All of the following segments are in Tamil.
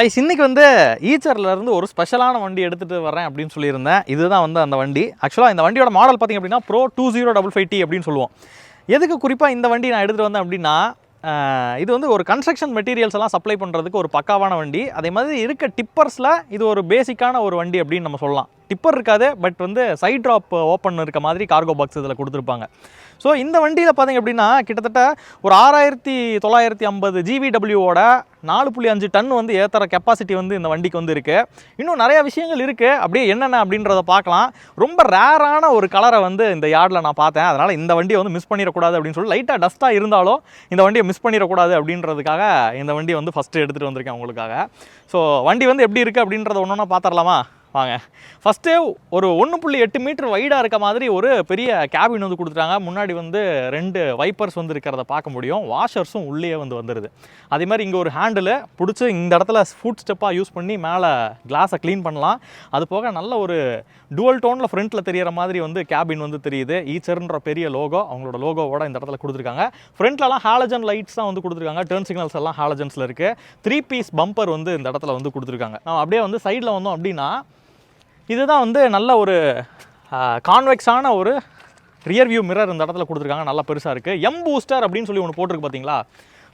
கைஸ் இன்னைக்கு வந்து ஈச்சர்ல இருந்து ஒரு ஸ்பெஷலான வண்டி எடுத்துகிட்டு வரேன் அப்படின்னு சொல்லியிருந்தேன். இதுதான் வந்து அந்த வண்டி. ஆக்சுவலாக இந்த வண்டியோட மாடல் பார்த்தீங்க அப்படின்னா bro two zero double five D அப்படின்னு சொல்லுவோம். எதுக்கு குறிப்பாக இந்த வண்டி நான் எடுத்துகிட்டு வந்தேன் அப்படின்னா இது வந்து ஒரு கன்ஸ்ட்ரக்ஷன் மெட்டீரியல்ஸ் எல்லாம் சப்ளை பண்ணுறதுக்கு ஒரு பக்காவான வண்டி. அதே மாதிரி இருக்க டிப்பர்ஸில் இது ஒரு பேசிக்கான ஒரு வண்டி அப்படின்னு நம்ம சொல்லலாம். டிப்பர் இருக்காது பட் வந்து சைட் ட்ராப் ஓப்பன் இருக்க மாதிரி கார்கோ பாக்ஸ் இதில் கொடுத்துருப்பாங்க. ஸோ இந்த வண்டியில் பார்த்தீங்க அப்படின்னா கிட்டத்தட்ட ஒரு ஆறாயிரத்தி தொள்ளாயிரத்தி ஐம்பது ஜிவிடபிள்யூவோட நாலு புள்ளி அஞ்சு டன் வந்து ஏற்றுற கெப்பாசிட்டி வந்து இந்த வண்டிக்கு வந்து இருக்குது இன்னும் நிறையா விஷயங்கள் இருக்குது அப்படியே என்னென்ன அப்படின்றத பார்க்கலாம் ரொம்ப ரேரான ஒரு கலரை வந்து இந்த யார்டில் நான் பார்த்தேன். அதனால் இந்த வண்டியை வந்து மிஸ் பண்ணிடக்கூடாது அப்படின்னு சொல்லி லைட்டாக டஸ்ட்டாக இருந்தாலும் இந்த வண்டியை மிஸ் பண்ணிடக்கூடாது அப்படின்றதுக்காக இந்த வண்டியை வந்து ஃபஸ்ட்டு எடுத்துகிட்டு வந்திருக்கேன் உங்களுக்காக. ஸோ வண்டி வந்து எப்படி இருக்குது அப்படின்றத ஒன்று ஒன்றா பார்த்துடலாமா வாங்க. ஃபஸ்ட்டு ஒரு ஒன்று புள்ளி எட்டு மீட்டர் வைடாக இருக்க மாதிரி ஒரு பெரிய கேபின் வந்து கொடுத்துட்டாங்க. முன்னாடி வந்து ரெண்டு வைப்பர்ஸ் வந்து இருக்கிறத பார்க்க முடியும். வாஷர்ஸும் உள்ளே வந்து வந்துடுது அதே மாதிரி இங்கே ஒரு ஹேண்டில் பிடிச்சி இந்த இடத்துல ஃபுட் ஸ்டெப்பாக யூஸ் பண்ணி மேலே கிளாஸை க்ளீன் பண்ணலாம். அது போக நல்ல ஒரு டுவல் டோனில் ஃப்ரண்ட்டில் தெரியிற மாதிரி வந்து கேபின் வந்து தெரியுது. ஈச்சர்ன்ற பெரிய லோகோ அவங்களோட லோகோவோட இந்த இடத்துல கொடுத்துருக்காங்க. ஃப்ரண்ட்லலாம் ஹாலஜன் லைட்ஸ் தான் வந்து கொடுத்துருக்காங்க. டேர்ன் சிக்னல்ஸ் எல்லாம் ஹாலஜன்ஸில் இருக்குது த்ரீ பீஸ் பம்பர் வந்து இந்த இடத்துல வந்து கொடுத்துருக்காங்க. நம்ம அப்படியே வந்து சைடில் வந்தோம் அப்படின்னா இதுதான் வந்து நல்ல ஒரு கான்வெக்ஸான ஒரு ரியர் வியூ மிரர் இந்த இடத்துல கொடுத்துருக்காங்க. நல்லா பெருசாக இருக்குது எம் பூஸ்டர் அப்படின்னு சொல்லி ஒன்று போட்டிருக்கு பார்த்தீங்களா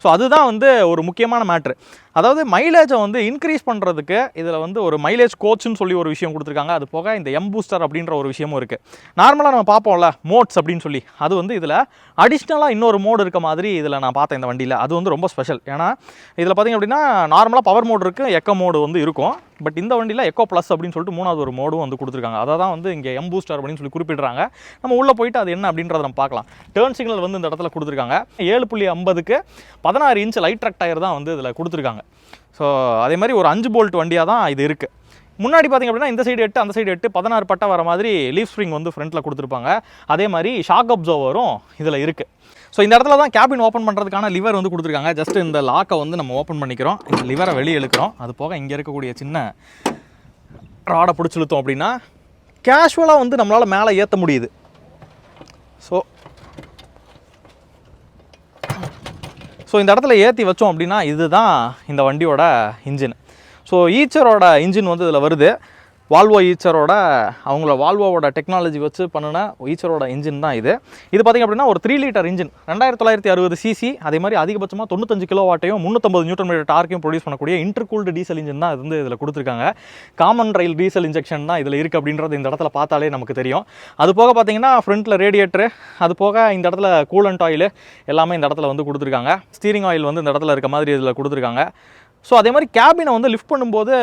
ஸோ அதுதான் வந்து ஒரு முக்கியமான மேட்ரு அதாவது மைலேஜை வந்து இன்க்ரீஸ் பண்ணுறதுக்கு இதில் வந்து ஒரு மைலேஜ் கோச்சுன்னு சொல்லி ஒரு விஷயம் கொடுத்துருக்காங்க. அது போக இந்த எம் பூஸ்டர் அப்படின்ற ஒரு விஷயமும் இருக்குது நார்மலாக நம்ம பார்ப்போம்ல மோட்ஸ் அப்படின்னு சொல்லி. அது வந்து இதில் அடிஷ்னலாக இன்னொரு மோடு இருக்க மாதிரி இதில் நான் பார்த்தேன் இந்த வண்டியில். அது வந்து ரொம்ப ஸ்பெஷல் ஏன்னா இதில் பார்த்திங்க அப்படின்னா நார்மலாக பவர் மோடு இருக்குது எக்கோ மோடு வந்து இருக்கும். பட் இந்த வண்டியில் எக்கோ ப்ளஸ் அப்படின்னு சொல்லிட்டு மூணாவது ஒரு மோடும் வந்து கொடுத்துருக்காங்க. அதை தான் வந்து இங்கே எம் பூஸ்டர் அப்படின்னு சொல்லி குறிப்பிடுறாங்க. நம்ம உள்ளே போயிட்டு அது என்ன அப்படின்றத நம்ம பார்க்கலாம். டேர்ன் சிக்னல் வந்து இந்த இடத்துல கொடுத்துருக்காங்க. ஏழு புள்ளி ஐம்பதுக்கு பதினாறு இன்ச் லைட் ட்ரக் டயர் தான் வந்து இதில் கொடுத்துருக்காங்க. ஸோ அதே மாதிரி ஒரு அஞ்சு போல்ட் வண்டியாக தான் இது இருக்குது முன்னாடி பார்த்திங்க அப்படின்னா இந்த சைடு எட்டு அந்த சைடு எட்டு பதினாறு பட்டை வர மாதிரி லீஃப் ஸ்ப்ரிங் வந்து ஃப்ரண்ட்டில் கொடுத்துருப்பாங்க. அதே மாதிரி ஷாக் அப்சர்வரும் இதில் இருக்குது ஸோ இந்த இடத்துல தான் கேபின் ஓப்பன் பண்ணுறதுக்கான லிவர் வந்து கொடுத்துருக்காங்க. ஜஸ்ட் இந்த லாக்கை வந்து நம்ம ஓப்பன் பண்ணிக்கிறோம். இந்த லிவரை வெளியே இழுக்கிறோம். அது போக இங்கே இருக்கக்கூடிய சின்ன ராடை பிடிச்சி இழுத்தோம் அப்படின்னா கேஷுவலாக வந்து நம்மளால் மேலே ஏற்ற முடியுது. ஸோ ஸோ இந்த இடத்துல ஏற்றி வச்சோம் அப்படின்னா இதுதான் இந்த வண்டியோட இன்ஜின் ஸோ ஈச்சரோட இன்ஜின் வந்து இதில் வருது. வால்வோ ஈச்சரோட அவங்கள வால்வோவோட டெக்னாலஜி வச்சு பண்ணின ஈச்சரோட இன்ஜின் தான் இது. இது பார்த்திங்க அப்படின்னா ஒரு த்ரீ லிட்டர் இன்ஜின் ரெண்டாயிரத்தி தொள்ளாயிரத்தி அறுபது சிசி அதே மாதிரி அதிகபட்சமாக தொண்ணூத்தஞ்சு கிலோ வாட்டையும் முந்நூற்றம்பது நியூட்டன் மீட்டர் டார்க்கையும் ப்ரொடியூஸ் பண்ணக்கூடிய இன்டர்கூல்டு டீசல் இன்ஜின் தான் இது வந்து இதில் கொடுத்துருக்காங்க. காமன் ரயில் டீசல் இன்ஜெக்ஷன் தான் இதில் இருக்குது அப்படின்றது இந்த இடத்துல பார்த்தாலே நமக்கு தெரியும். அது போக பார்த்தீங்கன்னா ஃப்ரண்ட்டில் ரேடியேட்டரு அது போக இந்த இடத்துல கூலண்ட் ஆயில் எல்லாமே இந்த இடத்துல வந்து கொடுத்துருக்காங்க. ஸ்டீரிங் ஆயில் வந்து இந்த இடத்துல இருக்க மாதிரி இதில் கொடுத்துருக்காங்க. ஸோ அதே மாதிரி கேபினை வந்து லிஃப்ட் பண்ணும்போது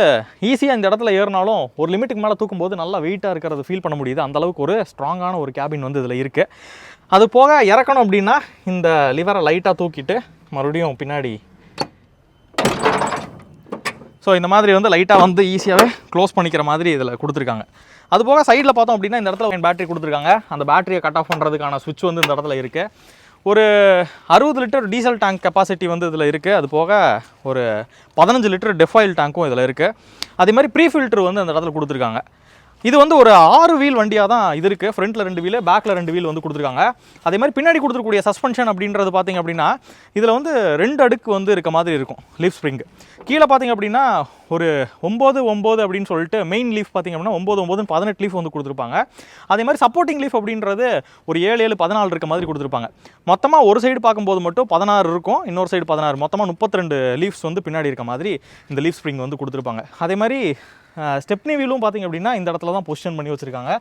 ஈஸியாக இந்த இடத்துல ஏறினாலும் ஒரு லிமிட்டுக்கு மேலே தூக்கும்போது நல்லா வெயிட்டாக இருக்கிறது ஃபீல் பண்ண முடியுது. அந்தளவுக்கு ஒரு ஸ்ட்ராங்கான ஒரு கேபின் வந்து இதில் இருக்குது அது போக இறக்கணும் அப்படின்னா இந்த லிவரை லைட்டாக தூக்கிட்டு மறுபடியும் பின்னாடி. ஸோ இந்த மாதிரி வந்து லைட்டாக வந்து ஈஸியாகவே க்ளோஸ் பண்ணிக்கிற மாதிரி இதில் கொடுத்துருக்காங்க. அது போக சைடில் பார்த்தோம் அப்படின்னா இந்த இடத்துல பேட்டரி கொடுத்துருக்காங்க. அந்த பேட்டரியை கட் ஆஃப் பண்ணுறதுக்கான சுவிட்ச் வந்து இந்த இடத்துல இருக்குது ஒரு அறுபது லிட்டர் டீசல் டேங்க் கெப்பாசிட்டி வந்து இதில் இருக்குது அது போக ஒரு பதினஞ்சு லிட்டர் டெஃபாயில் டேங்க்கும் இதில் இருக்குது அதே மாதிரி ப்ரீ ஃபில்டர் வந்து அந்த இடத்துல கொடுத்துருக்காங்க. இது வந்து ஒரு ஆறு வீல் வண்டியாக தான் இது இருக்குது ஃப்ரண்ட்டில் ரெண்டு வீல் பேக்கில் ரெண்டு வீல் வந்து கொடுத்துருக்காங்க. அதே மாதிரி பின்னாடி கொடுத்துருக்கூடிய சஸ்பென்ஷன் அப்படின்றது பார்த்தீங்க அப்படின்னா இதில் வந்து ரெண்டு அடுக்கு வந்து இருக்க மாதிரி இருக்கும் லீஃப் ஸ்ப்ரிங் கீழே பார்த்தீங்க அப்படின்னா ஒரு ஒம்பது ஒம்பது அப்படின்னு சொல்லிட்டு மெயின் லீஃப் பார்த்தீங்க அப்படின்னா ஒம்பது ஒம்பது பதினெட்டு லீஃப் வந்து கொடுத்துருப்பாங்க. அதே மாதிரி சப்போர்ட்டிங் லீஃப் அப்படின்றது ஒரு ஏழு ஏழு பதினாலு இருக்க மாதிரி கொடுத்துருப்பாங்க. மொத்தமாக ஒரு சைடு பார்க்கும்போது மட்டும் பதினாறு இருக்கும் இன்னொரு சைடு பதினாறு. மொத்தமாக முப்பத்தி ரெண்டு லீஃப்ஸ் வந்து பின்னாடி இருக்க மாதிரி இந்த லீஃப் ஸ்ப்ரிங் வந்து கொடுத்துருப்பாங்க. அதே மாதிரி ஸ்டெப்னி வீலும் பார்த்தீங்க அப்படின்னா இந்த இடத்துல தான் பொசிஷன் பண்ணி வச்சுருக்காங்க.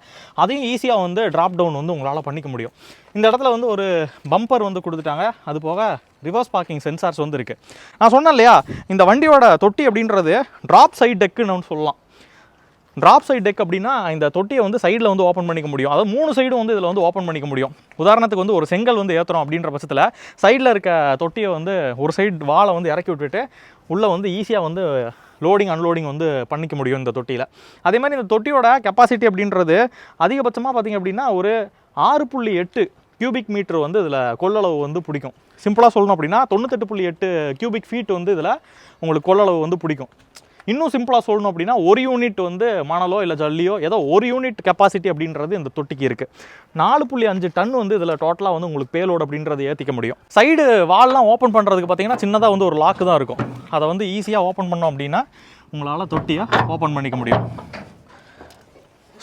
அதையும் ஈஸியாக வந்து ட்ராப் டவுன் வந்து உங்களால் பண்ணிக்க முடியும். இந்த இடத்துல வந்து ஒரு பம்பர் வந்து கொடுத்துட்டாங்க. அது போக ரிவர்ஸ் பார்க்கிங் சென்சார்ஸ் வந்து இருக்குது நான் சொன்னேன் இல்லையா இந்த வண்டியோட தொட்டி அப்படின்றது ட்ராப் சைட் டெக்குன்னு சொல்லலாம். ட்ராப் சைட் டெக் அப்படின்னா இந்த தொட்டியை வந்து சைடில் வந்து ஓப்பன் பண்ணிக்க முடியும். அதாவது மூணு சைடும் வந்து இதில் வந்து ஓப்பன் பண்ணிக்க முடியும். உதாரணத்துக்கு வந்து ஒரு செங்கல் வந்து ஏற்றுறோம் அப்படின்ற பட்சத்தில் சைடில் இருக்க தொட்டியை வந்து ஒரு சைடு வாழை வந்து இறக்கி விட்டுட்டு உள்ளே வந்து ஈஸியாக வந்து லோடிங் அன்லோடிங் வந்து பண்ணிக்க முடியும் இந்த தொட்டியில். அதே மாதிரி இந்த தொட்டியோட கெப்பாசிட்டி அப்படின்றது அதிகபட்சமாக பார்த்திங்க அப்படின்னா ஒரு ஆறு புள்ளி எட்டு கியூபிக் மீட்டர் வந்து இதில் கொள்ளளவு வந்து பிடிக்கும். சிம்பிளாக சொல்லணும் அப்படின்னா தொண்ணூத்தெட்டு புள்ளி எட்டு கியூபிக் ஃபீட் வந்து இதில் உங்களுக்கு கொள்ளளவு வந்து பிடிக்கும். இன்னும் சிம்பிளாக சொல்லணும் அப்படின்னா ஒரு யூனிட் வந்து மணலோ இல்லை ஜல்லியோ ஏதோ ஒரு யூனிட் கெப்பாசிட்டி அப்படின்றது இந்த தொட்டிக்கு இருக்குது நாலு புள்ளி அஞ்சு டன் வந்து இதில் டோட்டலாக வந்து உங்களுக்கு பேலோடு அப்படின்றத ஏற்றிக்க முடியும். சைடு வால்லாம் ஓப்பன் பண்ணுறதுக்கு பார்த்தீங்கன்னா சின்னதாக வந்து ஒரு லாக்கு தான் இருக்கும். அதை வந்து ஈஸியாக ஓப்பன் பண்ணோம் அப்படின்னா உங்களால் தொட்டியாக ஓப்பன் பண்ணிக்க முடியும்.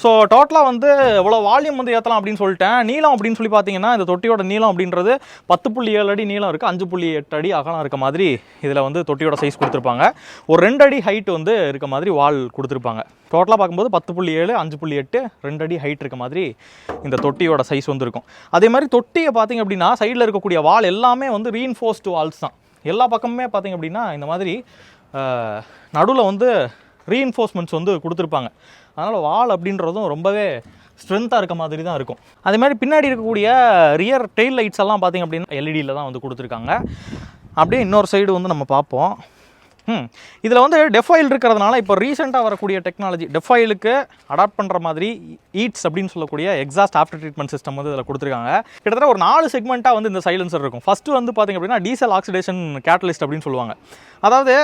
ஸோ டோட்டலாக வந்து இவ்வளோ வால்யூம் வந்து ஏற்றலாம் அப்படின்னு சொல்லிட்டேன். நீளம் அப்படின்னு சொல்லி பார்த்தீங்கன்னா இந்த தொட்டியோட நீளம் அப்படின்றது பத்து புள்ளி ஏழு அடி நீளம் இருக்குது அஞ்சு புள்ளி எட்டு அடி அகலம் இருக்க மாதிரி இதில் வந்து தொட்டியோட சைஸ் கொடுத்துருப்பாங்க. ஒரு ரெண்டு அடி ஹைட் வந்து இருக்க மாதிரி வால் கொடுத்துருப்பாங்க. டோட்டலாக பார்க்கும்போது பத்து புள்ளி ஏழு அஞ்சு புள்ளி எட்டு ரெண்டு அடி ஹைட் இருக்க மாதிரி இந்த தொட்டியோட சைஸ் வந்து இருக்கும். அதே மாதிரி தொட்டியை பார்த்தீங்க அப்படின்னா சைடில் இருக்கக்கூடிய வால் எல்லாமே வந்து ரீஇன்ஃபோர்ஸ்டு வால்ஸ் தான். எல்லா பக்கமுமே பார்த்தீங்க அப்படின்னா இந்த மாதிரி நடுவில் வந்து ரீஇன்ஃபோர்ஸ்மெண்ட்ஸ் வந்து கொடுத்துருப்பாங்க. அதனால் வால் அப்படின்றதும் ரொம்பவே ஸ்ட்ரென்த்தாக இருக்க மாதிரி தான் இருக்கும். அதே மாதிரி பின்னாடி இருக்கக்கூடிய ரியர் டெயில் லைட்ஸ் எல்லாம் பார்த்தீங்க அப்படின்னா எல்இடியில் தான் வந்து கொடுத்துருக்காங்க. அப்படியே இன்னொரு சைடு வந்து நம்ம பார்ப்போம். ம் இதில் வந்து டெஃபாயில் இருக்கிறதுனால இப்போ ரீசெண்டாக வரக்கூடிய டெக்னாலஜி டெஃபாயிலுக்கு அடாப்ட் பண்ணுற மாதிரி ஈட்ஸ் அப்படின்னு சொல்லக்கூடிய எக்ஸாஸ்ட் ஆஃப்டர் ட்ரீட்மெண்ட் சிஸ்டம் வந்து இதில் கொடுத்துருக்காங்க. கிட்டத்தட்ட ஒரு நாலு செக்மெண்ட்டாக வந்து இந்த சைலன்சர் இருக்கும். ஃபஸ்ட்டு வந்து பார்த்திங்க அப்படின்னா டீசல் ஆக்சிடேஷன் கேட்டலிஸ்ட் அப்படின்னு சொல்லுவாங்க. அதாவது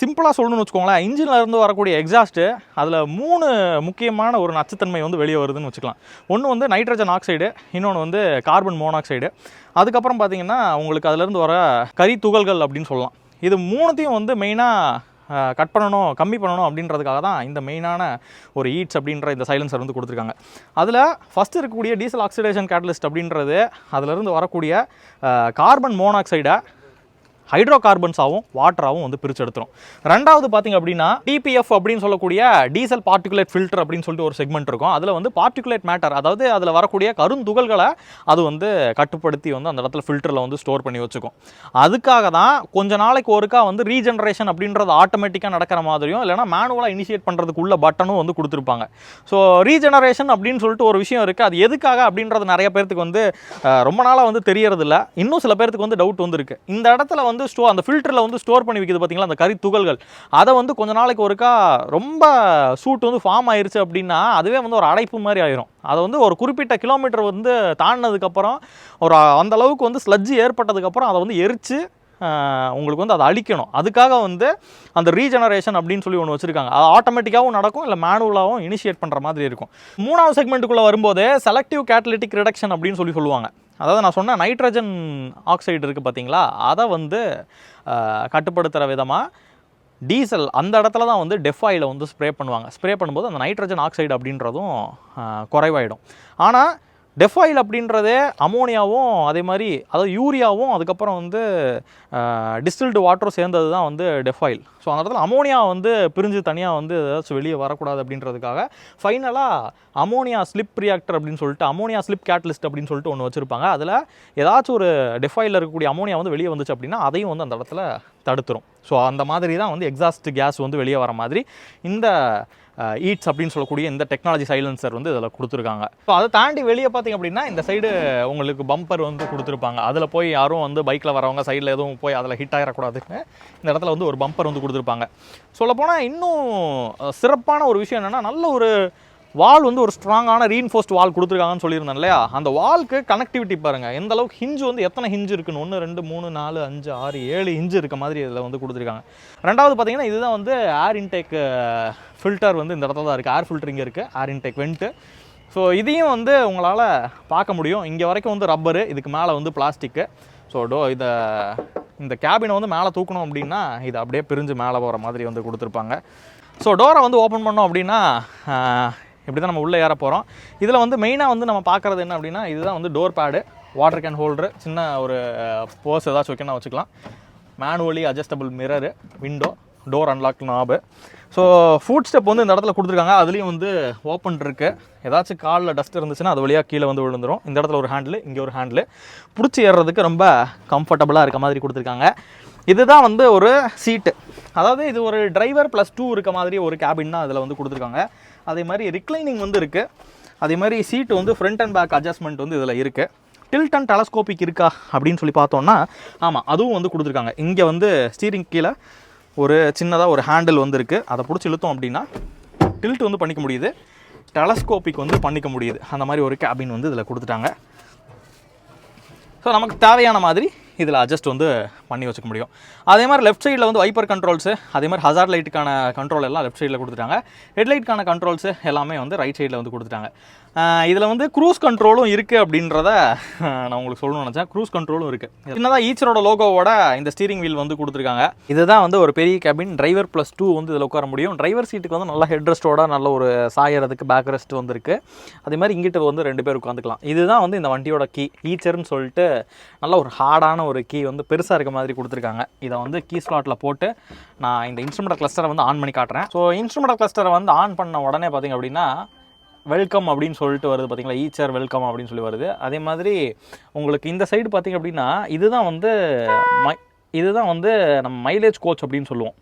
சிம்பிளாக சொல்லணும்னு வச்சுக்கோங்களேன் இன்ஜினில் இருந்து வரக்கூடிய எக்ஸாஸ்ட்டு அதில் மூணு முக்கியமான ஒரு நச்சுத்தன்மை வந்து வெளியே வருதுன்னு வச்சுக்கலாம். ஒன்று வந்து நைட்ரஜன் ஆக்சைடு இன்னொன்று வந்து கார்பன் மோனாக்சைடு அதுக்கப்புறம் பார்த்தீங்கன்னா உங்களுக்கு அதிலேருந்து வர கரி துகள்கள் அப்படின்னு சொல்லலாம். இது மூணுத்தையும் வந்து மெயினாக கட் பண்ணணும் கம்மி பண்ணணும் அப்படின்றதுக்காக தான் இந்த மெயினான ஒரு ஈட்ஸ் அப்படின்ற இந்த சைலன்சர் வந்து கொடுத்துருக்காங்க. அதில் ஃபஸ்ட்டு இருக்கக்கூடிய டீசல் ஆக்சிடேஷன் கேட்டலிஸ்ட் அப்படின்றது அதிலிருந்து வரக்கூடிய கார்பன் மோனாக்சைடை ஹைட்ரோ கார்பன்ஸாகவும் வாட்டராகவும் வந்து பிரித்து எடுத்துரும். ரெண்டாவது பார்த்திங்க அப்படின்னா டிபிஎஃப் அப்படின்னு சொல்லக்கூடிய டீசல் பார்ட்டிகுலேட் ஃபில்டர் அப்படின்னு சொல்லிட்டு ஒரு செக்மெண்ட் இருக்கும். அதில் வந்து பார்ட்டிகுலேட் மேட்டர் அதாவது அதில் வரக்கூடிய கருந்துகள்களை அது வந்து கட்டுப்படுத்தி வந்து அந்த இடத்துல ஃபில்டரில் வந்து ஸ்டோர் பண்ணி வச்சுக்கும். அதுக்காக தான் கொஞ்ச நாளைக்கு ஒருக்கா வந்து ரீஜென்ரேஷன் அப்படின்றது ஆட்டோமேட்டிக்காக நடக்கிற மாதிரியும் இல்லைனா மேனுவலாக இனிஷியேட் பண்ணுறதுக்குள்ள பட்டனும் வந்து கொடுத்துருப்பாங்க. ஸோ ரீஜெனரேஷன் அப்படின்னு சொல்லிட்டு ஒரு விஷயம் இருக்குது அது எதுக்காக அப்படின்றது நிறைய பேர்த்துக்கு வந்து ரொம்ப நாளாக வந்து தெரியறதில்ல. இன்னும் சில பேர்த்துக்கு வந்து டவுட் வந்துருக்கு. இந்த இடத்துல வந்து ஸ்டோ அந்த ஃபில்டரில் வந்து ஸ்டோர் பண்ணி வைக்கிறது பார்த்தீங்களா அந்த கறி துகள்கள். அதை வந்து கொஞ்ச நாளைக்கு ஒருக்கா ரொம்ப சூட் வந்து ஃபார்ம் ஆயிடுச்சு அப்படின்னா அதுவே வந்து ஒரு அடைப்பு மாதிரி ஆயிரும். அதை வந்து ஒரு குறிப்பிட்ட கிலோமீட்டர் வந்து தாண்டினதுக்கப்புறம் ஒரு அந்த அளவுக்கு வந்து ஸ்லட்ஜ் ஏற்பட்டதுக்கப்புறம் அதை வந்து எரித்து உங்களுக்கு வந்து அதை அழிக்கணும். அதுக்காக வந்து அந்த ரீஜெனரேஷன் அப்படின்னு சொல்லி ஒன்று வச்சுருக்காங்க. அது ஆட்டோமேட்டிக்காகவும் நடக்கும் இல்லை மேனுவலாகவும் இனிஷியேட் பண்ணுற மாதிரி இருக்கும். மூணாவது செக்மெண்ட்டுக்குள்ளே வரும்போது செலக்டிவ் கேட்டலிட்டிக் ரிடக்ஷன் அப்படின்னு சொல்லி சொல்லுவாங்க. அதாவது நான் சொன்ன நைட்ரஜன் ஆக்சைடு இருக்குது பார்த்தீங்களா? அதை வந்து கட்டுப்படுத்துகிற விதமாக டீசல் அந்த இடத்துல தான் வந்து டெஃபாயில் வந்து ஸ்ப்ரே பண்ணுவாங்க. ஸ்ப்ரே பண்ணும்போது அந்த நைட்ரஜன் ஆக்சைடு அப்படின்றதும் குறைவாயிடும். ஆனால் டெஃபாயில் அப்படின்றதே அமோனியாவும் அதே மாதிரி அதாவது யூரியாவும் அதுக்கப்புறம் வந்து டிஸ்டில்டு வாட்டரும் சேர்ந்தது தான் வந்து டெஃபாயில். ஸோ அந்த இடத்துல அமோனியா வந்து பிரிஞ்சு தனியாக வந்து ஏதாச்சும் வெளியே வரக்கூடாது அப்படின்றதுக்காக ஃபைனலாக அமோனியா ஸ்லிப் ரியாக்டர் அப்படின்னு சொல்லிட்டு அமோனியா ஸ்லிப் கேட்டலிஸ்ட் அப்படின்னு சொல்லிட்டு ஒன்று வச்சுருப்பாங்க. அதில் ஏதாச்சும் ஒரு டெஃபாயில் இருக்கக்கூடிய அமோனியா வந்து வெளியே வந்துச்சு அப்படின்னா அதையும் வந்து அந்த இடத்துல தடுத்துரும். ஸோ அந்த மாதிரி தான் வந்து எக்ஸாஸ்ட் கேஸ் வந்து வெளியே வர மாதிரி இந்த ஈட்ஸ் அப்படின்னு சொல்லக்கூடிய இந்த டெக்னாலஜி சைலன்சர் வந்து இதில் கொடுத்துருக்காங்க. ஸோ அதை தாண்டி வெளியே பார்த்தீங்க அப்படின்னா இந்த சைடு உங்களுக்கு பம்பர் வந்து கொடுத்துருப்பாங்க. அதில் போய் யாரும் வந்து பைக்கில் வரவங்க சைடில் எதுவும் போய் அதில் ஹிட் ஆகிடக்கூடாதுன்னு இந்த இடத்துல வந்து ஒரு பம்பர் வந்து கொடுத்துருப்பாங்க. சொல்லப்போனால் இன்னும் சிறப்பான ஒரு விஷயம் என்னென்னா நல்ல ஒரு வால் வந்து ஒரு ஸ்ட்ராங்கான ரீன்ஃபோர்ஸ்ட் வால் கொடுத்துருக்காங்கன்னு சொல்லியிருந்தேன் இல்லையா? அந்த வால்க்கு கனெக்டிவிட்டி பாருங்கள் எந்த அளவுக்கு ஹிஞ்சு வந்து எத்தனை ஹிஞ்சு இருக்குன்னு? ஒன்று ரெண்டு மூணு நாலு அஞ்சு ஆறு ஏழு ஹிஞ்சு இருக்க மாதிரி இதில் வந்து கொடுத்துருக்காங்க. ரெண்டாவது பார்த்தீங்கன்னா இதுதான் வந்து ஏர் இன்டேக் ஃபில்டர் வந்து இந்த இடத்துல தான் இருக்குது ஏர் ஃபில்டர் இங்கே இருக்குது ஏர் இன்டேக் வெண்ட்டு ஸோ இதையும் வந்து உங்களால் பார்க்க முடியும். இங்கே வரைக்கும் வந்து ரப்பரு இதுக்கு மேலே வந்து பிளாஸ்டிக்கு ஸோ டோ இதை இந்த கேபினை வந்து மேலே தூக்கணும் அப்படின்னா இது அப்படியே பிரிஞ்சு மேலே போகிற மாதிரி வந்து கொடுத்துருப்பாங்க. ஸோ டோரை வந்து ஓப்பன் பண்ணோம் அப்படின்னா இப்படி தான் நம்ம உள்ளே ஏற போகிறோம் இதில் வந்து மெயினாக வந்து நம்ம பார்க்குறது என்ன அப்படின்னா இதுதான் வந்து door pad water can holder சின்ன ஒரு போர்ஸ் ஏதாச்சும் வைக்கணும் வச்சுக்கலாம். Manually adjustable mirror window door unlock knob so foot step வந்து இந்த இடத்துல கொடுத்துருக்காங்க. அதுலேயும் வந்து ஓப்பன் இருக்குது ஏதாச்சும் காலில் டஸ்ட் இருந்துச்சுன்னா அது வழியாக கீழே வந்து விழுந்துரும். இந்த இடத்துல ஒரு ஹேண்டில் இங்கே ஒரு ஹேண்டில் பிடிச்சி ஏறுறதுக்கு ரொம்ப கம்ஃபர்டபுளாக இருக்க மாதிரி கொடுத்துருக்காங்க. இதுதான் வந்து ஒரு சீட்டு அதாவது இது ஒரு டிரைவர் ப்ளஸ் டூ இருக்க மாதிரி ஒரு கேபின் தான் அதில் வந்து கொடுத்துருக்காங்க. அதே மாதிரி ரிக்ளைனிங் வந்து இருக்குது அதே மாதிரி சீட்டு வந்து ஃப்ரண்ட் அண்ட் பேக் அட்ஜஸ்ட்மெண்ட் வந்து இதில் இருக்குது டில்ட் அண்ட் டெலஸ்கோபிக் இருக்கா அப்படின்னு சொல்லி பார்த்தோம்னா ஆமாம் அதுவும் வந்து கொடுத்துருக்காங்க. இங்கே வந்து ஸ்டீரிங் கீழே ஒரு சின்னதாக ஒரு ஹேண்டில் வந்து இருக்குது அதை பிடிச்சி இழுத்தோம் அப்படின்னா டில்ட் வந்து பண்ணிக்க முடியுது. டெலஸ்கோபிக் வந்து பண்ணிக்க முடியுது. அந்த மாதிரி ஒரு கேபின் வந்து இதில் கொடுத்துட்டாங்க. ஸோ நமக்கு தேவையான மாதிரி இதில் அட்ஜஸ்ட் வந்து பண்ணி வச்சுக்க முடியும். அதே மாதிரி லெஃப்ட் சைடில் வந்து வைப்பர் கண்ட்ரோல்ஸு அதே மாதிரி ஹசார் லைட்டுக்கான கண்ட்ரோல் எல்லாம் லெஃப்ட் சைடில் கொடுத்துட்டாங்க. ஹெட்லைட்டுக்கான கண்ட்ரோல்ஸு எல்லாமே வந்து ரைட் சைடில் வந்து கொடுத்துட்டாங்க. இதில் வந்து க்ரூஸ் கண்ட்ரோலும் இருக்குது அப்படின்றத நான் உங்களுக்கு சொல்லணும்னு நினச்சேன். க்ரூஸ் கண்ட்ரோலும் இருக்குது என்னதான் ஈச்சரோட லோகோவோட இந்த ஸ்டீரிங் வீல் வந்து கொடுத்துருக்காங்க. இதுதான் வந்து ஒரு பெரிய கேபின் டிரைவர் ப்ளஸ் டூ வந்து இதில் உட்கார முடியும். டிரைவர் சீட்டுக்கு வந்து நல்லா ஹெட் ரெஸ்ட்டோட நல்ல ஒரு சாயறதுக்கு பேக் ரெஸ்ட் வந்துருக்கு அதே மாதிரி இங்கிட்ட வந்து ரெண்டு பேர் உட்காந்துக்கலாம். இதுதான் வந்து இந்த வண்டியோட கீ ஈச்சர்னு சொல்லிட்டு நல்ல ஒரு ஹார்டான ஒரு கீ வந்து பெருசாக இருக்க மாதிரி கொடுத்துருக்காங்க. இதை வந்து கீ ஸ்லாட்டில் போட்டு நான் இந்த இன்ஸ்ட்ருமெண்ட் கிளஸ்டரை வந்து ஆன் பண்ணி காட்டுறேன். ஸோ இன்ஸ்ட்ருமெண்ட் கிளஸ்டரை வந்து ஆன் பண்ண உடனே பார்த்தீங்க அப்படின்னா வெல்கம் அப்படின்னு சொல்லிட்டு வருது பார்த்தீங்களா ஈச்சர் வெல்கம் அப்படின்னு சொல்லி வருது. அதே மாதிரி உங்களுக்கு இந்த சைடு பார்த்திங்க அப்படின்னா இதுதான் வந்து மை இதுதான் வந்து நம்ம மைலேஜ் கோச் அப்படின்னு சொல்லுவோம்.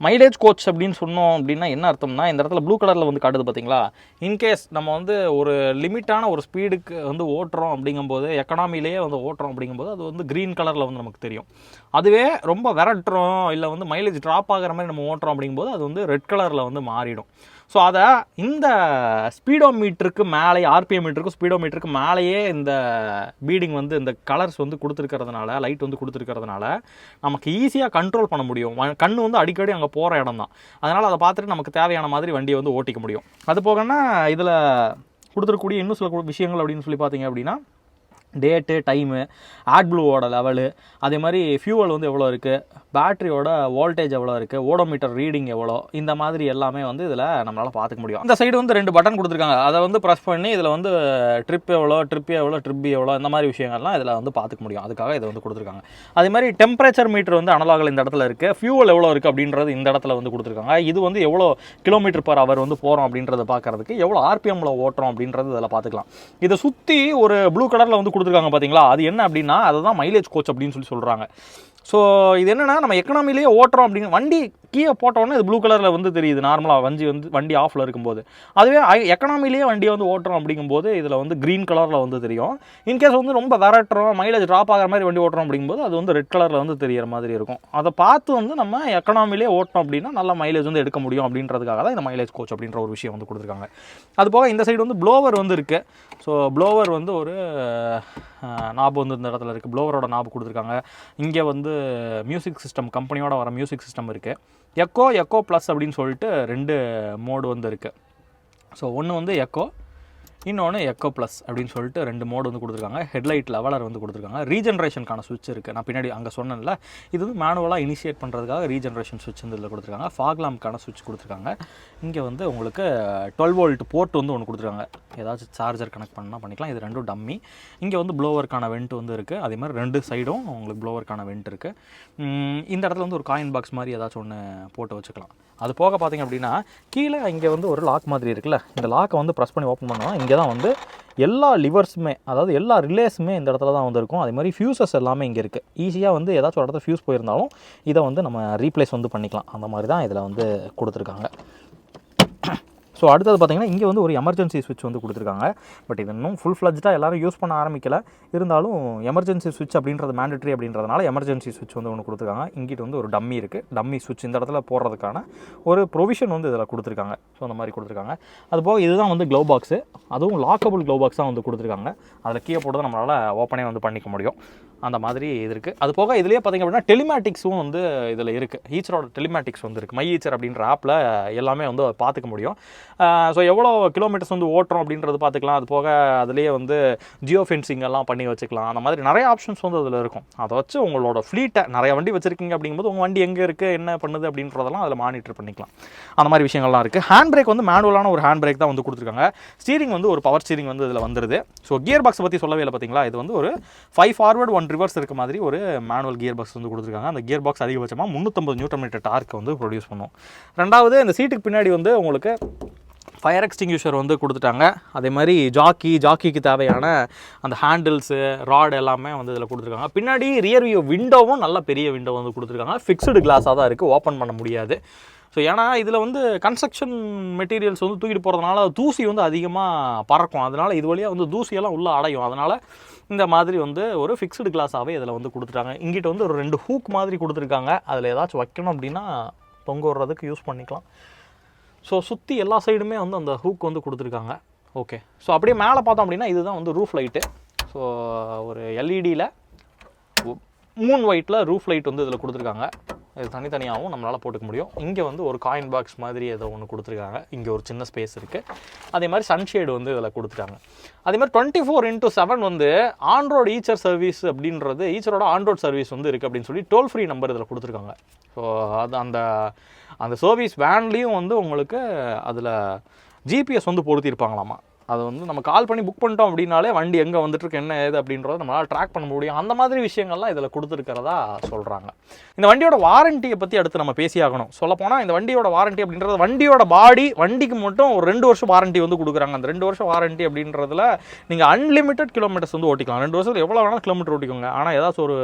மைலேஜ் கோச் அப்படின்னு சொன்னோம் அப்படின்னா என்ன அர்த்தம்னா இந்த இடத்துல ப்ளூ கலரில் வந்து காட்டுது பார்த்தீங்களா இன்கேஸ் நம்ம வந்து ஒரு லிமிட்டான ஒரு ஸ்பீடுக்கு வந்து ஓட்டுறோம் அப்படிங்கும்போது எக்கனாமிலேயே வந்து ஓட்டுறோம் அப்படிங்கும்போது அது வந்து க்ரீன் கலரில் வந்து நமக்கு தெரியும். அதுவே ரொம்ப விரட்டுறோம் இல்லை வந்து மைலேஜ் ட்ராப் ஆகிற மாதிரி நம்ம ஓட்டுறோம் அப்படிங்கும்போது அது வந்து ரெட் கலரில் வந்து மாறிடும். ஸோ அதை இந்த ஸ்பீடோ மீட்டருக்கு மேலே ஆர்பிஎம் மீட்டருக்கும் ஸ்பீடோ மீட்டருக்கு மேலேயே இந்த பீடிங் வந்து இந்த கலர்ஸ் வந்து கொடுத்துருக்கிறதுனால லைட் வந்து கொடுத்துருக்கிறதுனால நமக்கு ஈஸியாக கண்ட்ரோல் பண்ண முடியும். கண் கண்ணு வந்து அடிக்கடி அங்கே போகிற இடம் தான் அதனால் அதை பார்த்துட்டு நமக்கு தேவையான மாதிரி வண்டியை வந்து ஓட்டிக்க முடியும். அது போகன்னா இதில் கொடுத்துருக்கக்கூடிய இன்னும் சில விஷயங்கள் அப்படின்னு சொல்லி பார்த்தீங்க அப்படின்னா டேட்டு டைமு ஆட் ப்ளூவோட லெவலு அதே மாதிரி ஃபியூவல் வந்து எவ்வளோ இருக்குது பேட்டரியோட வோல்டேஜ் எவ்வளோ இருக்குது ஓடோமீட்டர் ரீடிங் எவ்வளோ இந்த மாதிரி எல்லாமே வந்து இதில் நம்மளால் பார்த்துக்க முடியும். இந்த சைடு வந்து ரெண்டு பட்டன் கொடுத்துருக்காங்க. அதை வந்து ப்ரெஸ் பண்ணி இதில் வந்து ட்ரிப் எவ்வளோ ட்ரிப் எவ்வளோ ட்ரிப் எவ்வளோ இந்த மாதிரி விஷயங்கள்லாம் இதில் வந்து பார்த்துக்க முடியும். அதுக்காக இதை வந்து கொடுத்துருக்காங்க. அதே மாதிரி டெம்பரேச்சர் மீட்டர் வந்து அனலாகில் இந்த இடத்துல இருக்குது ஃபியூவல் எவ்வளோ இருக்குது அப்படின்றது இந்த இடத்துல வந்து கொடுத்துருக்காங்க. இது வந்து எவ்வளோ கிலோமீட்டர் பர் அவர் வந்து போகிறோம் அப்படின்றத பார்க்குறதுக்கு எவ்வளோ ஆர்பிஎம்மில் ஓட்டுறோம் அப்படின்றது இதில் பார்த்துக்கலாம். இதை சுற்றி ஒரு ப்ளூ கலரில் வந்து கொடுத்துருக்காங்க பார்த்தீங்களா அது என்ன அப்படின்னா அதுதான் மைலேஜ் கோச் அப்படின்னு சொல்லி சொல்கிறாங்க ஸோ இது என்னென்னா நம்ம எக்கனாமிலேயே ஓட்டுறோம் அப்படின்னு வண்டி கீழே போட்டோன்னே இது ப்ளூ கலரில் வந்து தெரியுது நார்மலாக வண்டி வந்து வண்டி ஆஃபில் இருக்கும்போது. அதுவே எக்கனாமிலேயே வண்டியை வந்து ஓட்டுறோம் அப்படிங்கும்போது இதில் வந்து க்ரீன் கலரில் வந்து தெரியும். இன்கேஸ் வந்து ரொம்ப விரட்டுறோம் மைலேஜ் ட்ராப் ஆகிற மாதிரி வண்டி ஓட்டுறோம் அப்படிங்கும்போது அது வந்து ரெட் கலரில் வந்து தெரியிற மாதிரி இருக்கும். அதை பார்த்து வந்து நம்ம எக்கனாமிலே ஓட்டோம் அப்படின்னா நல்ல மைலேஜ் வந்து எடுக்க முடியும் அப்படின்றதுக்காக தான் இந்த மைலேஜ் கோச் அப்படின்ற ஒரு விஷயம் வந்து கொடுத்துருக்காங்க. அது போக இந்த சைடு வந்து ப்ளோவர் வந்து இருக்குது ஸோ ப்ளோவர் வந்து ஒரு நாப் வந்து இந்த இடத்துல இருக்குது ப்ளோவரோட நாப் கொடுத்துருக்காங்க. இங்கே வந்து மியூசிக் சிஸ்டம் கம்பெனியோட வர மியூசிக் சிஸ்டம் இருக்குது எக்கோ எக்கோ ப்ளஸ் அப்படின்னு சொல்லிட்டு ரெண்டு மோடு வந்து இருக்குது ஸோ ஒன்று வந்து எக்கோ இன்னொன்று எக்கோ ப்ளஸ் அப்படின்னு சொல்லிட்டு ரெண்டு மோடு வந்து கொடுத்துருக்காங்க. ஹெட்லைட் லெவலர் வந்து கொடுத்துருக்காங்க. ரீஜென்ரேஷனுக்கான சுவிட்ச் இருக்குது நான் பின்னாடி அங்கே சொன்னேன்ல இது வந்து மேனுவலாக இனிஷியேட் பண்ணுறதுக்காக ரீஜென்ரேஷன் சுவிட்ச் வந்து இதில் கொடுத்துருக்காங்க. ஃபாக்லாம்க்கான சுவிட்ச் கொடுத்துருக்காங்க. இங்கே வந்து உங்களுக்கு டுவெல் வோல்ட் போர்ட் வந்து ஒன்று கொடுத்துருக்காங்க. ஏதாச்சும் சார்ஜர் கனெக்ட் பண்ணால் பண்ணிக்கலாம். இது ரெண்டும் டம்மி இங்கே வந்து ப்ளோவருக்கான வெண்ட் வந்து இருக்குது அதே மாதிரி ரெண்டு சைடும் உங்களுக்கு ப்ளோவருக்கான வெண்ட் இருக்குது இந்த இடத்துல வந்து ஒரு காயின் பாக்ஸ் மாதிரி ஏதாச்சும் ஒன்று போட்டு வச்சுக்கலாம். அது போக பார்த்தீங்க அப்படின்னா கீழே இங்கே வந்து ஒரு லாக் மாதிரி இருக்குல்ல. இந்த லாக்கை வந்து ப்ரெஸ் பண்ணி ஓப்பன் பண்ணோம்னா இங்கே தான் வந்து எல்லா லிவர்ஸுமே அதாவது எல்லா ரிலேஸுமே இந்த இடத்துல தான் வந்து இருக்கும். அதே மாதிரி ஃபியூசஸ் எல்லாமே இங்கே இருக்குது ஈஸியாக வந்து ஏதாச்சும் ஒரு இடத்துல ஃபியூஸ் போயிருந்தாலும் இதை வந்து நம்ம ரீப்ளேஸ் வந்து பண்ணிக்கலாம். அந்த மாதிரி தான் இதில் வந்து கொடுத்துருக்காங்க. ஸோ அடுத்தது பார்த்தீங்கன்னா இங்கே வந்து ஒரு எமர்ஜென்சி சுவிட்ச் வந்து கொடுத்துருக்காங்க. பட் இது இன்னும் ஃபுல் ஃப்ளஜ்டாக எல்லாரும் யூஸ் பண்ண ஆரம்பிக்கல. இருந்தாலும் எமர்ஜென்சி சுவிட்ச் அப்படின்றது மேண்டட்ரி அப்படின்றதுனால எமர்ஜென்சி சுவிட்ச் வந்து ஒன்று கொடுத்துருக்காங்க. இங்கிட்டு வந்து ஒரு டம்மி இருக்குது டம்மி சுவிட்ச் இந்த இடத்துல போடுறதுக்கான ஒரு ப்ரொவிஷன் வந்து இதில் கொடுத்துருக்காங்க. ஸோ அந்த மாதிரி கொடுத்துருக்காங்க. அதுபோக இதுதான் வந்து க்ளோ பாக்ஸு அதுவும் லாக்கபிள் க்ளோ பாக்ஸ் தான் வந்து கொடுத்துருக்காங்க. அதில் கீழே போட்டு நம்மளால் ஓப்பனே வந்து பண்ணிக்க முடியும். அந்த மாதிரி இது இருக்குது அது போக இதுலேயே பார்த்தீங்க அப்படின்னா டெலிமேட்டிக்ஸும் வந்து இதில் இருக்குது ஈச்சரோட டெலிமேட்டிக்ஸ் வந்து இருக்குது மை ஈச்சர் அப்படின்ற ஆப்பில் எல்லாமே வந்து பார்த்துக்க முடியும். ஸோ எவ்வளோ கிலோமீட்டர்ஸ் வந்து ஓட்டுறோம் அப்படின்றது பார்த்துக்கலாம். அது போக அதுலேயே வந்து ஜியோ ஃபென்சிங் எல்லாம் பண்ணி வச்சுக்கலாம். அந்த மாதிரி நிறைய ஆப்ஷன்ஸ் வந்து அதில் இருக்கும். அதை வச்சு உங்களோட ஃப்ளீட்டை நிறைய வண்டி வச்சுருக்கீங்க அப்படிங்கும்போது உங்கள் வண்டி எங்கே இருக்குது என்ன பண்ணுது அப்படின்றதெல்லாம் அதில் மானிட்டர் பண்ணிக்கலாம். அந்த மாதிரி விஷயங்கள்லாம் இருக்குது ஹேண்ட் பிரேக் வந்து மேனுவலான ஒரு ஹேண்ட் பிரேக் தான் வந்து கொடுத்துருக்காங்க. ஸ்டீரிங் வந்து ஒரு பவர் ஸ்டீரிங் வந்து இதில் வந்துருது. ஸோ கியர் பாக்ஸ் பற்றி சொல்லவே இல்லை பார்த்தீங்களா இது வந்து ஒரு ஃபைவ் ஃபார்வர்ட் ஒன் ரிவர்ஸ் இருக்க மாதிரி ஒரு மேனுவல் கியர் பாக்ஸ் வந்து கொடுத்துருக்காங்க. அந்த கியர் பாக்ஸ் அதிகபட்சமாக முந்நூற்றம்பது நியூட்டன் மீட்டர் டார்க் வந்து ப்ரொடியூஸ் பண்ணும். ரெண்டாவது இந்த சீட்டுக்கு பின்னாடி வந்து உங்களுக்கு ஃபயர் எக்ஸ்டிங்யூஷர் வந்து கொடுத்துட்டாங்க. அதே மாதிரி ஜாக்கி ஜாக்கிக்கு தேவையான அந்த ஹேண்டில்ஸு ராட் எல்லாமே வந்து இதில் கொடுத்துருக்காங்க. பின்னாடி ரியர் வியூ விண்டோவும் நல்ல பெரிய விண்டோ வந்து கொடுத்துருக்காங்க. ஃபிக்ஸ்டு கிளாஸாக தான் இருக்குது ஓப்பன் பண்ண முடியாது. ஸோ ஏன்னா இதில் வந்து கன்ஸ்ட்ரக்ஷன் மெட்டீரியல்ஸ் வந்து தூக்கிட்டு போகிறதுனால தூசி வந்து அதிகமாக பறக்கும். அதனால் இது வழியாக வந்து தூசியெல்லாம் உள்ளே அடையும். அதனால் இந்த மாதிரி வந்து ஒரு ஃபிக்ஸ்டு கிளாஸாகவே இதில் வந்து கொடுத்துட்டாங்க. இங்கிட்ட வந்து ஒரு ரெண்டு ஹூக் மாதிரி கொடுத்துருக்காங்க. அதில் ஏதாச்சும் வைக்கணும் அப்படின்னா தொங்க விடுறதுக்கு யூஸ் பண்ணிக்கலாம். ஸோ சுற்றி எல்லா சைடுமே வந்து அந்த ஹூக் வந்து கொடுத்துருக்காங்க. ஓகே ஸோ அப்படியே மேலே பார்த்தோம் அப்படின்னா இதுதான் வந்து ரூஃப் லைட்டு ஸோ ஒரு எல்இடியில் மூன் ஒயிட்டில் ரூஃப் லைட் வந்து இதில் கொடுத்துருக்காங்க. இது தனித்தனியாகவும் நம்மளால் போட்டுக்க முடியும். இங்கே வந்து ஒரு காயின் பாக்ஸ் மாதிரி ஏதோ ஒன்று கொடுத்துருக்காங்க. இங்கே ஒரு சின்ன ஸ்பேஸ் இருக்குது அதே மாதிரி சன்ஷேடு வந்து இதில் கொடுத்துருக்காங்க. அதே மாதிரி டுவெண்ட்டி ஃபோர் இன்ட்டு செவன் வந்து ஆண்ட்ராய்டு ஈச்சர் சர்வீஸ் அப்படின்றது ஈச்சரோட ஆண்ட்ராய்டு சர்வீஸ் வந்து இருக்குது அப்படின்னு சொல்லி டோல் ஃப்ரீ நம்பர் இதில் கொடுத்துருக்காங்க. ஸோ அது அந்த அந்த சர்வீஸ் வேன்லேயும் வந்து உங்களுக்கு அதில் ஜிபிஎஸ் வந்து பொருத்தியிருப்பாங்களாமா அது வந்து நம்ம கால் பண்ணி புக் பண்ணிட்டோம் அப்படின்னாலே வண்டி எங்கே வந்துட்டுருக்கு என்ன ஏது அப்படின்றத நம்மளால் ட்ராக் பண்ண முடியும். அந்த மாதிரி விஷயங்கள்லாம் இதில் கொடுத்துருக்கிறதா சொல்கிறாங்க இந்த வண்டியோட வாரண்டியை பற்றி அடுத்து நம்ம பேசியாகணும் சொல்லப்போனால் இந்த வண்டியோட வாரண்ட்டி அப்படின்றது வண்டியோட பாடி வண்டிக்கு மட்டும் ஒரு ரெண்டு வருஷம் வாரண்ட்டி வந்து கொடுக்குறாங்க. அந்த ரெண்டு வருஷம் வாரண்டி அப்படின்றதுல நீங்கள் அன்லிமிட்டட் கிலோமீட்டர்ஸ் வந்து ஓட்டிக்கலாம். ரெண்டு வருஷத்தில் எவ்வளோ வேணாலும் கிலோமீட்டர் ஓட்டிக்கோங்க. ஆனால் ஏதாச்சும் ஒரு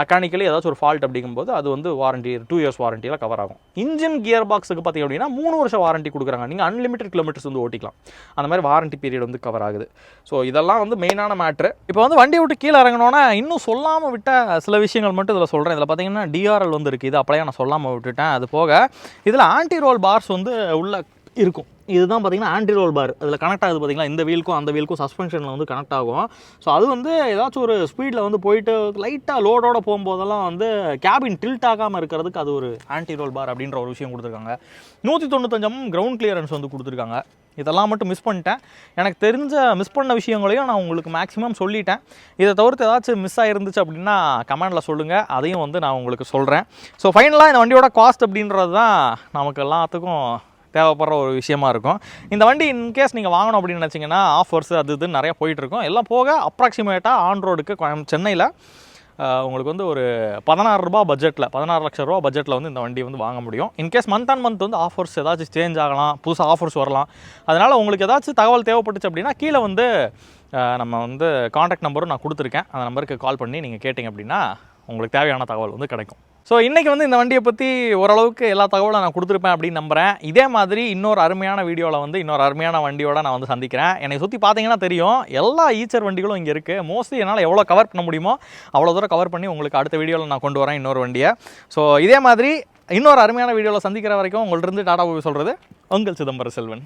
மெக்கானிக்கலி ஏதாச்சும் ஒரு ஃபால்ட் அப்படிங்கும்போது அது வந்து வாரண்டி டூ இயர்ஸ் வாரண்ட்டியில் கவர் ஆகும். இன்ஜின் கியர் பாக்ஸுக்கு பார்த்தீங்க அப்படின்னா மூணு வருஷம் வாரண்டி கொடுக்குறாங்க. நீங்கள் அன்லிமிட்டட் கிலோமீட்டர்ஸ் வந்து ஓட்டிக்கலாம். அந்த மாதிரி வாரண்டி பீரியட் வந்து கவர் ஆகுது. ஸோ இதெல்லாம் வந்து மெயினான மேட்ரு இப்போ வந்து வண்டி விட்டு கீழே இறங்கினோன்னா இன்னும் சொல்லாமல் விட்ட சில விஷயங்கள் மட்டும் இதில் சொல்கிறேன் இதில் பார்த்தீங்கன்னா டிஆர்எல் வந்து இருக்குது இது அப்படியே நான் சொல்லாமல் விட்டுட்டேன். அது போக இதில் ஆன்டி ரோல் பார்ஸ் வந்து உள்ள இருக்கும். இதுதான் பார்த்தீங்கன்னா ஆன்டி ரோல் பார் அதில் கனெக்ட் ஆகுது பார்த்தீங்களா? இந்த வீலுக்கும் அந்த வீலுக்கும் சஸ்பென்ஷனில் வந்து கனெக்ட் ஆகும். ஸோ அது வந்து ஏதாச்சும் ஒரு ஸ்பீடில் வந்து போயிட்டு லைட்டாக லோடோட போகும்போதெல்லாம் வந்து கேபின் டில்ட் ஆகாமல் இருக்கிறதுக்கு அது ஒரு ஆன்டி ரோல் பார் அப்படின்ற ஒரு விஷயம் கொடுத்துருக்காங்க. நூற்றி தொண்ணூத்தஞ்சம் கிரவுண்ட் கிளியரன்ஸ் வந்து கொடுத்துருக்காங்க. இதெல்லாம் மட்டும் மிஸ் பண்ணிட்டேன். எனக்கு தெரிஞ்ச மிஸ் பண்ண விஷயங்களையும் நான் உங்களுக்கு மேக்ஸிமம் சொல்லிட்டேன். இதை தவிர்த்து ஏதாச்சும் மிஸ் ஆகிருந்துச்சு அப்படின்னா கமெண்டில் சொல்லுங்கள் அதையும் வந்து நான் உங்களுக்கு சொல்கிறேன் ஸோ ஃபைனலாக இந்த வண்டியோட காஸ்ட் அப்படின்றது தான் நமக்கு எல்லாத்துக்கும் தேவைப்படுற ஒரு விஷயமா இருக்கும். இந்த வண்டி இன்கேஸ் நீங்கள் வாங்கணும் அப்படின்னு நினச்சிங்கன்னா ஆஃபர்ஸ் அது இதுன்னு நிறையா போயிட்டுருக்கும் எல்லாம் போக அப்ராக்சிமேட்டாக ஆன் ரோடுக்கு சென்னையில் உங்களுக்கு வந்து ஒரு பதினாறு ரூபா பட்ஜெட்டில் பதினாறு லட்ச ரூபா பட்ஜெட்டில் வந்து இந்த வண்டி வந்து வாங்க முடியும். In case month on month வந்து ஆஃபர்ஸ் ஏதாச்சும் சேஞ்ச் ஆகலாம் புதுசாக ஆஃபர்ஸ் வரலாம். அதனால் உங்களுக்கு ஏதாச்சும் தகவல் தேவைப்பட்டுச்சு அப்படின்னா கீழே வந்து நம்ம வந்து காண்டாக்ட் நம்பரும் நான் கொடுத்துருக்கேன். அந்த நம்பருக்கு கால் பண்ணி நீங்கள் கேட்டிங்க அப்படின்னா உங்களுக்கு தேவையான தகவல் வந்து கிடைக்கும். ஸோ இன்றைக்கி வந்து இந்த வண்டியை பற்றி ஓரளவுக்கு எல்லா தகவலும் நான் கொடுத்துருப்பேன் அப்படின்னு நம்புகிறேன் இதே மாதிரி இன்னொரு அருமையான வீடியோவில் வந்து இன்னொரு அருமையான வண்டியோட நான் வந்து சந்திக்கிறேன். என்னை சுற்றி பார்த்தீங்கன்னா தெரியும் எல்லா ஈச்சர் வண்டிகளும் இங்கே இருக்குது மோஸ்ட்லி என்னால் எவ்வளோ கவர் பண்ண முடியுமோ அவ்வளோ தூரம் கவர் பண்ணி உங்களுக்கு அடுத்த வீடியோவில் நான் கொண்டு வரேன் இன்னொரு வண்டியை. ஸோ இதே மாதிரி இன்னொரு அருமையான வீடியோவில் சந்திக்கிற வரைக்கும் உங்கள்ட்ட இருந்து டாடா போய் சொல்கிறது உங்கள் சிதம்பரம் செல்வன்.